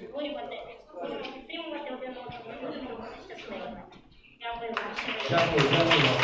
Підтримувати один одного, ми будемо бути щасливими. Дякую вам. Дякую, дякую вам.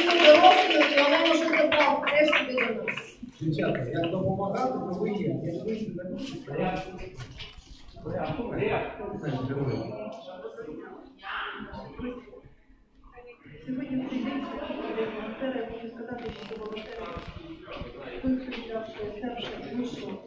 І дорослою, і Олена Шукова теж буде до нас. Дівчата, як допомагати, то ви є. Як ви не будете. Сьогодні цей день волонтери, я хочу сказати, що волонтери виключавши душу Харківської доброї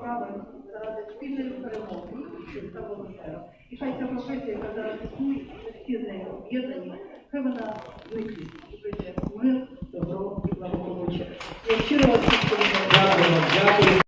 справи заради спільної перемоги та волонтера. І хай ця професія, яка зараз існує, всі з нею об'єднані, хай вона виключить і прийде мир, добро і благополуччя. Я щиро вас дякую.